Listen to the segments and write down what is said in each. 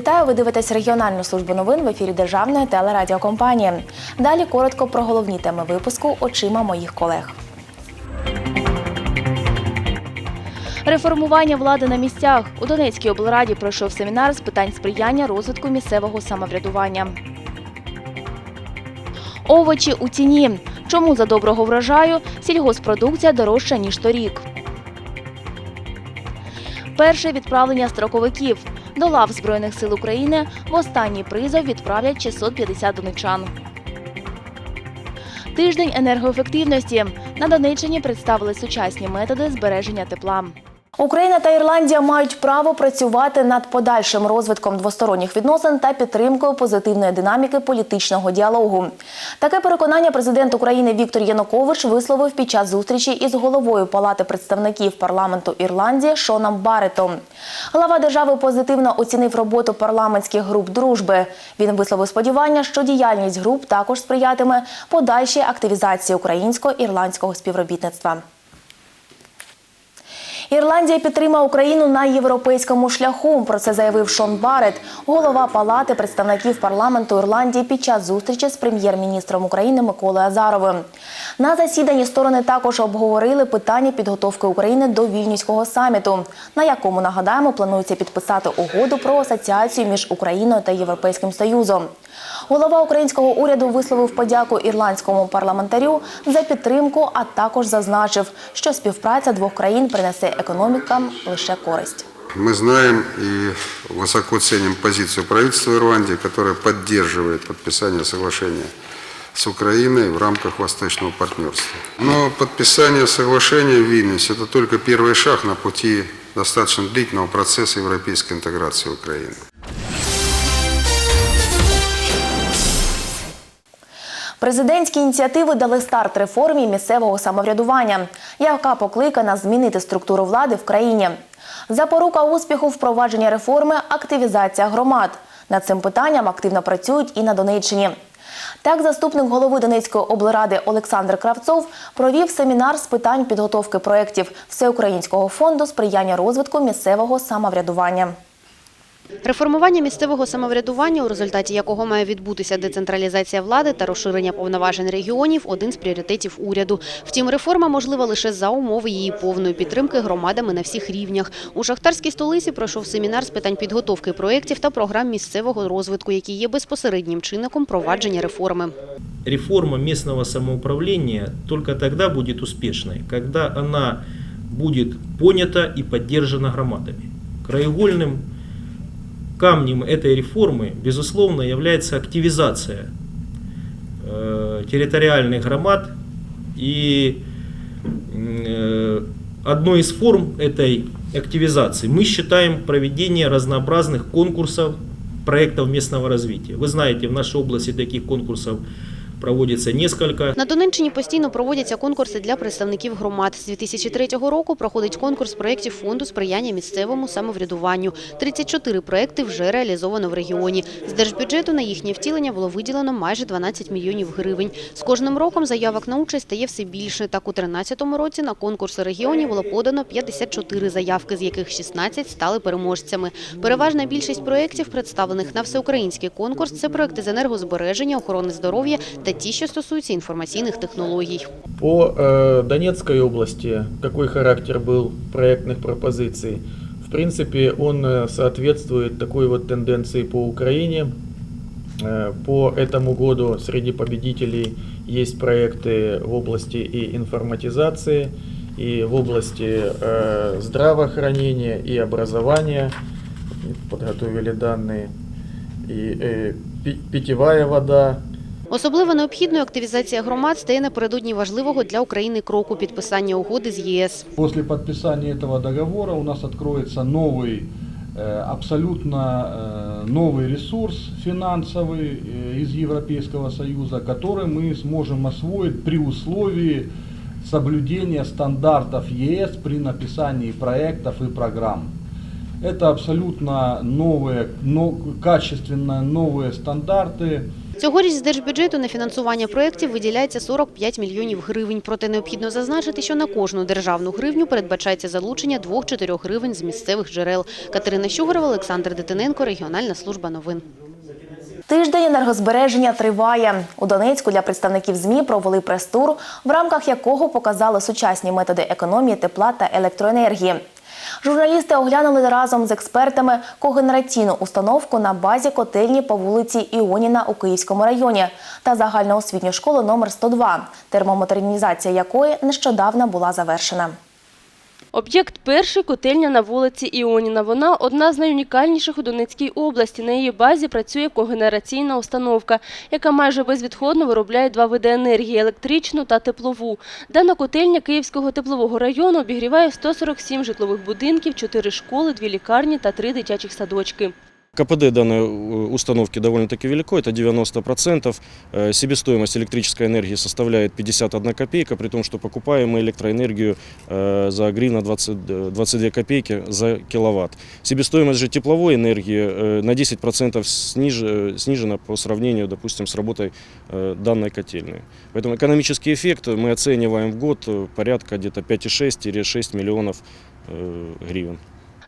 Вітаю! Ви дивитесь регіональну службу новин в ефірі Державної телерадіокомпанії. Далі коротко про головні теми випуску очима моїх колег. Реформування влади на місцях у Донецькій облраді пройшов семінар з питань сприяння розвитку місцевого самоврядування. Овочі у ціні. Чому за доброго врожаю сільгоспродукція дорожча ніж торік? Перше відправлення строковиків. До лав Збройних сил України в останній призов відправлять 650 донечан. Тиждень енергоефективності. На Донеччині представили сучасні методи збереження тепла. Україна та Ірландія мають право працювати над подальшим розвитком двосторонніх відносин та підтримкою позитивної динаміки політичного діалогу. Таке переконання президент України Віктор Янукович висловив під час зустрічі із головою Палати представників парламенту Ірландії Шоном Баретом. Глава держави позитивно оцінив роботу парламентських груп дружби. Він висловив сподівання, що діяльність груп також сприятиме подальшій активізації українсько-ірландського співробітництва. Ірландія підтримає Україну на європейському шляху. Про це заявив Шон Барет, голова палати представників парламенту Ірландії під час зустрічі з прем'єр-міністром України Миколою Азаровим. На засіданні сторони також обговорили питання підготовки України до вільнюського саміту, на якому нагадаємо планується підписати угоду про асоціацію між Україною та Європейським Союзом. Голова українського уряду висловив подяку ірландському парламентарю за підтримку, а також зазначив, що співпраця двох країн принесе економікам лише користь. Мы знаем и высоко ценим позицию правительства Ирландии, которое поддерживает подписание соглашения с Украиной в рамках Восточного партнерства. Но подписание соглашения в Вильнюсе – это только первый шаг на пути достаточно длительного процесса европейской интеграции Украины. Президентські ініціативи дали старт реформі місцевого самоврядування, яка покликана змінити структуру влади в країні. Запорука успіху впровадження реформи активізація громад. Над цим питанням активно працюють і на Донеччині. Так, заступник голови Донецької облради Олександр Кравцов провів семінар з питань підготовки проєктів Всеукраїнського фонду сприяння розвитку місцевого самоврядування. Реформування місцевого самоврядування, у результаті якого має відбутися децентралізація влади та розширення повноважень регіонів – один з пріоритетів уряду. Втім, реформа можлива лише за умови її повної підтримки громадами на всіх рівнях. У шахтарській столиці пройшов семінар з питань підготовки проєктів та програм місцевого розвитку, які є безпосереднім чинником провадження реформи. реформа местного самоуправления только тогда будет успешной, когда она будет понята и поддержана громадами. Краеугольным камнем этой реформы, безусловно, является активизация э, территориальных громад и э, одной из форм этой активизации мы считаем проведение разнообразных конкурсов проектов местного развития. Вы знаете, в нашей области таких конкурсов проводится несколько. На Донеччині постійно проводяться конкурси для представників громад. З 2003 року проходить конкурс проєктів фонду сприяння місцевому самоврядуванню. 34 проєкти вже реалізовано в регіоні. З держбюджету на їхнє втілення було виділено майже 12 мільйонів гривень. З кожним роком заявок на участь стає все більше. Так у 2013 році на конкурси регіонів було подано 54 заявки, з яких 16 стали переможцями. Переважна більшість проєктів, представлених на всеукраїнський конкурс, це проєкти з енергозбереження, охорони здоров'я та ті, що стосуються інформаційних технологій. По э, Донецкой области какой характер был проектных пропозиций? В принципе, он э, соответствует такой вот тенденции по Украине. Э, По этому году среди победителей есть проекты в области и информатизации, и в области э, здравоохранения, и образования. Подготовили данные. И э, пи- питьевая вода, Особливо необхідною активізація громад стає напередодні важливого для України кроку підписання угоди з ЄС. После подписания этого договора у нас откроется новый, э, абсолютно э, новый ресурс финансовый э, из Европейского Союза, который мы сможем освоить при условии соблюдения стандартов ЕС при написании проектов и программ. Это абсолютно новые, но, качественно новые стандарты, Цьогоріч з держбюджету на фінансування проєктів виділяється 45 мільйонів гривень. Проте необхідно зазначити, що на кожну державну гривню передбачається залучення 2-4 гривень з місцевих джерел. Катерина Щугорова, Олександр Дитиненко, Регіональна служба новин. Тиждень енергозбереження триває. У Донецьку для представників ЗМІ провели прес-тур, в рамках якого показали сучасні методи економії тепла та електроенергії. Журналісти оглянули разом з експертами когенераційну установку на базі котельні по вулиці Іоніна у Київському районі та загальноосвітню школу номер 102, термомодернізація якої нещодавно була завершена. Об'єкт перший – котельня на вулиці Іоніна. Вона одна з найунікальніших у Донецькій області. На її базі працює когенераційна установка, яка майже безвідходно виробляє два види енергії – електричну та теплову. Дана котельня Київського теплового району обігріває 147 житлових будинків, 4 школи, 2 лікарні та 3 дитячих садочки. КПД данной э, установки довольно-таки велико, это 90%. Э, Себестоимость электрической энергии составляет 51 копейка, при том, что покупаем мы электроэнергию э, за гривна 20, э, 22 копейки за киловатт. Себестоимость же тепловой энергии на 10% сниж, снижена по сравнению, допустим, с работой данной котельной. Поэтому экономический эффект мы оцениваем в год порядка где-то 5,6-6 миллионов гривен.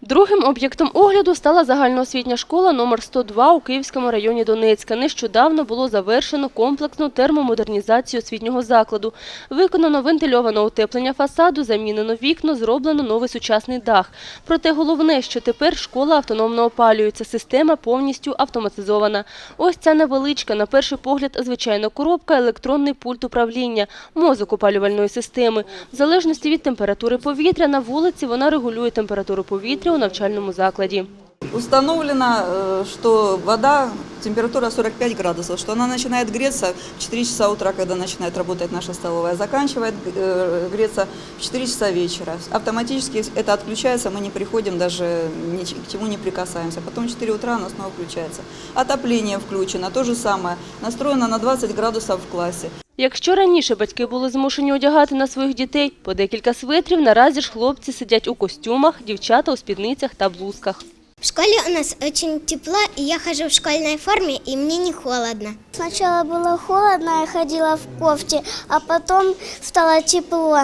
Другим об'єктом огляду стала загальноосвітня школа номер 102 у Київському районі Донецька. Нещодавно було завершено комплексну термомодернізацію освітнього закладу. Виконано вентильоване утеплення фасаду, замінено вікно, зроблено новий сучасний дах. Проте головне, що тепер школа автономно опалюється, система повністю автоматизована. Ось ця невеличка, на перший погляд, звичайно, коробка, електронний пульт управління, мозок опалювальної системи. В залежності від температури повітря на вулиці вона регулює температуру повітря у навчальному закладі. Установлено, э, что вода, температура 45 градусов, что она начинает греться в 4 часа утра, когда начинает работать наша столовая, заканчивает э, греться в 4 часа вечера. Автоматически это отключается, мы не приходим даже, ни ч- к чему не прикасаемся. Потом в 4 утра оно снова включается. Отопление включено, то же самое. Настроено на 20 градусов в классе. Якщо раніше батьки були змушені одягати на своїх дітей по декілька светрів, наразі ж хлопці сидять у костюмах, дівчата у спідницях та блузках. В школе у нас очень тепло, и я хожу в школьной форме, и мне не холодно. Сначала было холодно, я ходила в кофте, а потом стало тепло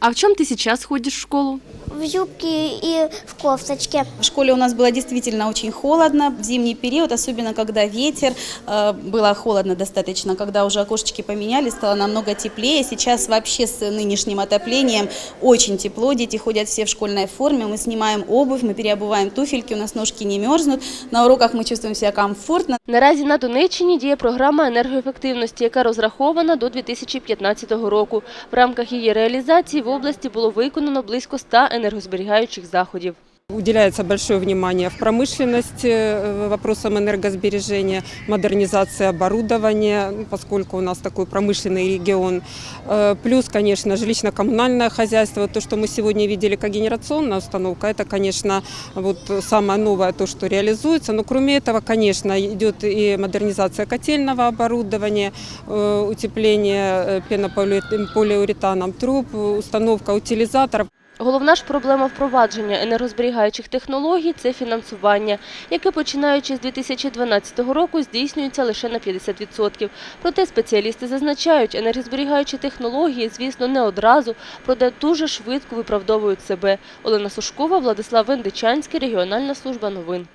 А в чому ти зараз ходиш в школу? в юбке и в кофточке. В школе у нас было действительно очень холодно в зимний период, особенно когда ветер, э, было холодно достаточно, когда уже окошечки поменяли, стало намного теплее. Сейчас вообще с нынешним отоплением очень тепло, дети ходят все в школьной форме, мы снимаем обувь, мы переобуваем туфельки, у нас ножки не мерзнут, на уроках мы чувствуем себя комфортно. Наразі на Донеччині діє програма енергоефективності, яка розрахована до 2015 року. В рамках її реалізації в області було виконано близько 100 енергозберігаючих заходів. Уделяется большое внимание в промышленности э, вопросам энергосбережения, модернизации оборудования, ну, поскольку у нас такой промышленный регион. Э, Плюс, конечно, жилищно-коммунальное хозяйство. То, что мы сегодня видели как генерационная установка, это, конечно, вот самое новое, то, что реализуется. Но кроме этого, конечно, идет и модернизация котельного оборудования, э, утепление пенополиуретаном труб, установка утилизаторов. Головна ж проблема впровадження енергозберігаючих технологій – це фінансування, яке починаючи з 2012 року здійснюється лише на 50%. Проте спеціалісти зазначають, енергозберігаючі технології, звісно, не одразу, проте дуже швидко виправдовують себе. Олена Сушкова, Владислав Вендичанський, Регіональна служба новин.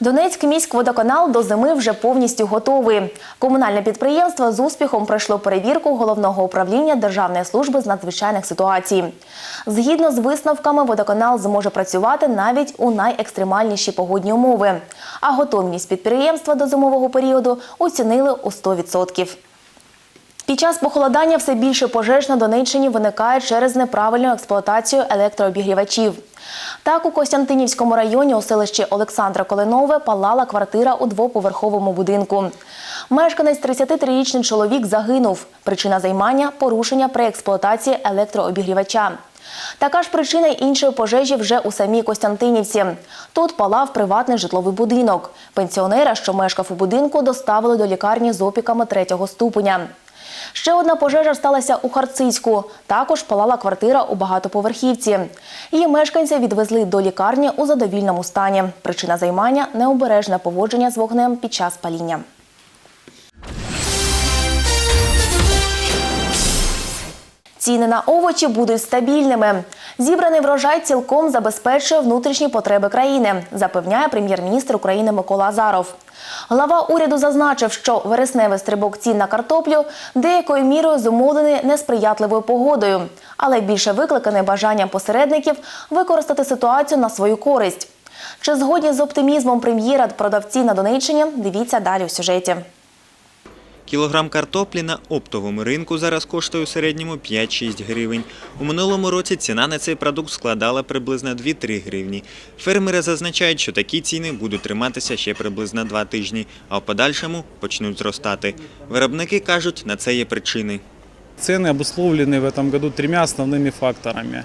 Донецький міськводоканал до зими вже повністю готовий. Комунальне підприємство з успіхом пройшло перевірку головного управління Державної служби з надзвичайних ситуацій. Згідно з висновками, водоканал зможе працювати навіть у найекстремальніші погодні умови. А готовність підприємства до зимового періоду оцінили у 100%. Під час похолодання все більше пожеж на Донеччині виникає через неправильну експлуатацію електрообігрівачів. Так, у Костянтинівському районі у селищі Олександра Колинове палала квартира у двоповерховому будинку. Мешканець 33-річний чоловік загинув. Причина займання – порушення при експлуатації електрообігрівача. Така ж причина іншої пожежі вже у самій Костянтинівці. Тут палав приватний житловий будинок. Пенсіонера, що мешкав у будинку, доставили до лікарні з опіками третього ступеня. Ще одна пожежа сталася у Харцизьку. Також палала квартира у багатоповерхівці. Її мешканця відвезли до лікарні у задовільному стані. Причина займання необережне поводження з вогнем під час паління. Ціни на овочі будуть стабільними. Зібраний врожай цілком забезпечує внутрішні потреби країни, запевняє прем'єр-міністр України Микола Азаров. Глава уряду зазначив, що вересневий стрибок цін на картоплю деякою мірою зумовлений несприятливою погодою, але більше викликаний бажанням посередників використати ситуацію на свою користь. Чи згодні з оптимізмом прем'єра продавці на Донеччині? Дивіться далі у сюжеті. Кілограм картоплі на оптовому ринку зараз коштує у середньому 5-6 гривень. У минулому році ціна на цей продукт складала приблизно 2-3 гривні. Фермери зазначають, що такі ціни будуть триматися ще приблизно 2 тижні, а в подальшому почнуть зростати. Виробники кажуть, на це є причини. Цены обусловлены в этом году тремя основными факторами.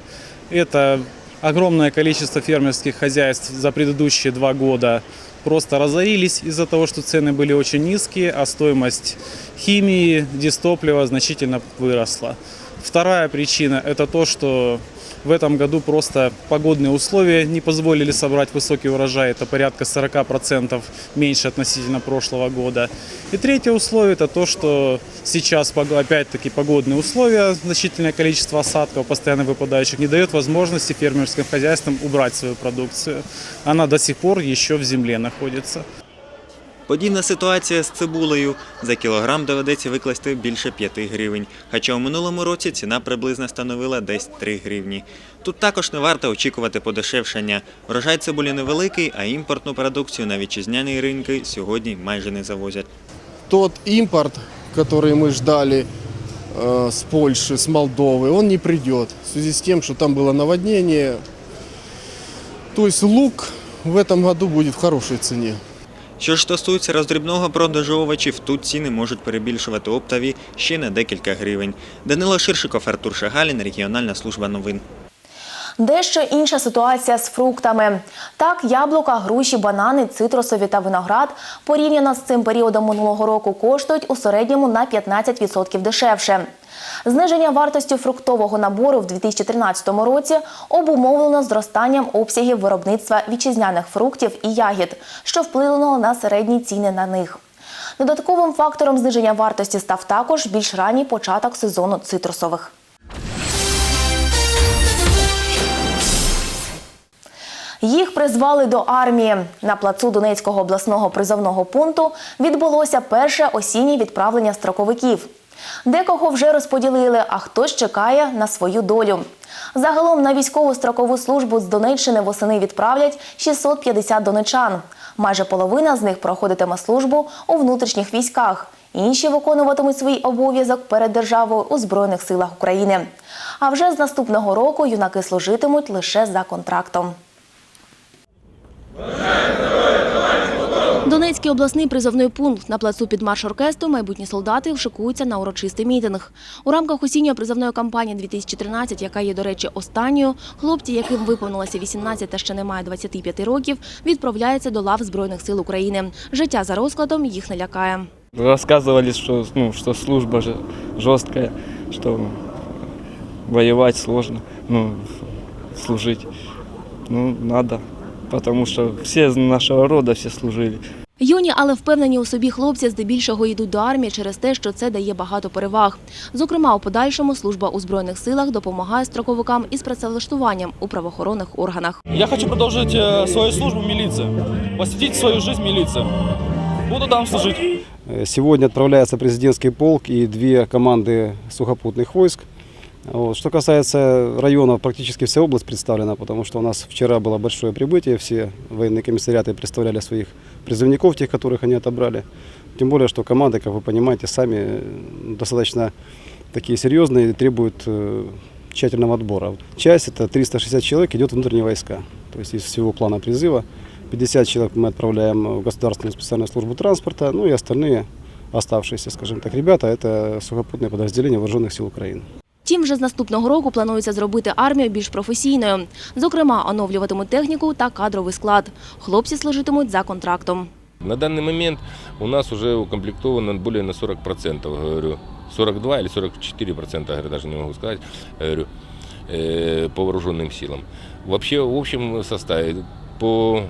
Это огромное количество фермерских хозяйств за предыдущие два года просто разорились из-за того, что цены были очень низкие, а стоимость химии, дистоплива значительно выросла. Вторая причина – это то, что в этом году просто погодные условия не позволили собрать высокий урожай, это порядка 40% меньше относительно прошлого года. И третье условие – это то, что сейчас пог- опять-таки погодные условия, значительное количество осадков, постоянно выпадающих, не дает возможности фермерским хозяйствам убрать свою продукцию. Она до сих пор еще в земле находится. Подібна ситуація з цибулею. За кілограм доведеться викласти більше 5 гривень, хоча у минулому році ціна приблизно становила десь 3 гривні. Тут також не варто очікувати подешевшання. Врожай цибулі невеликий, а імпортну продукцію на вітчизняні ринки сьогодні майже не завозять. тот импорт, который мы ждали э, с Польши, с Молдовы, он не придет в связи с тем, что там было наводнение. То есть лук в этом году будет в хорошей цене. Що ж стосується роздрібного продажу овочів, тут ціни можуть перебільшувати оптові ще на декілька гривень. Данило Ширшиков, Артур Шагалін, регіональна служба новин. Дещо інша ситуація з фруктами. Так, яблука, груші, банани, цитрусові та виноград порівняно з цим періодом минулого року коштують у середньому на 15% дешевше. Зниження вартості фруктового набору в 2013 році обумовлено зростанням обсягів виробництва вітчизняних фруктів і ягід, що вплинуло на середні ціни на них. Додатковим фактором зниження вартості став також більш ранній початок сезону цитрусових. Їх призвали до армії. На плацу Донецького обласного призовного пункту відбулося перше осіннє відправлення строковиків. Декого вже розподілили, а хтось чекає на свою долю. Загалом на військову строкову службу з Донеччини восени відправлять 650 донечан. Майже половина з них проходитиме службу у внутрішніх військах. Інші виконуватимуть свій обов'язок перед державою у Збройних силах України. А вже з наступного року юнаки служитимуть лише за контрактом. Донецький обласний призовний пункт на плацу під марш оркестру майбутні солдати шикуються на урочистий мітинг. У рамках осінньої призовної кампанії 2013, яка є, до речі, останньою, хлопці, яким виповнилося 18 та ще немає 25 років, відправляються до лав Збройних сил України. Життя за розкладом їх не лякає. Рассказывали, что, ну, что служба жесткая, что воевать сложно, ну, служить. Ну, надо, потому что все из нашего рода все служили. Юні, але впевнені у собі хлопці здебільшого йдуть до армії через те, що це дає багато переваг. Зокрема, у подальшому служба у збройних силах допомагає строковикам із працевлаштуванням у правоохоронних органах. Я хочу продолжить э, свою службу в милиции, посвятить свою жизнь милиции. Буду там служить. Э, Сегодня отправляется президентский полк и две команды сухопутных войск. Вот. Что касается районов, практически вся область представлена, потому что у нас вчера было большое прибытие, все военные комиссариаты представляли своих призывников, тех, которых они отобрали. Тем более, что команды, как вы понимаете, сами достаточно такие серьезные и требуют э, тщательного отбора. Часть, это 360 человек, идет внутренние войска. То есть из всего плана призыва 50 человек мы отправляем в Государственную специальную службу транспорта, ну и остальные оставшиеся, скажем так, ребята, это сухопутные подразделения Вооруженных сил Украины. Втім, вже з наступного року планується зробити армію більш професійною. Зокрема, оновлюватимуть техніку та кадровий склад. Хлопці служитимуть за контрактом. На данный момент у нас уже укомплектовано более на 40%, говорю, 42 или 44%, говорю, даже не могу сказать, говорю, э, по вооруженным силам. Вообще, в общем составе по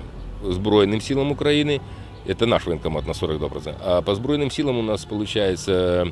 сбройным силам Украины, это наш военкомат на 42%, а по сбройным силам у нас получается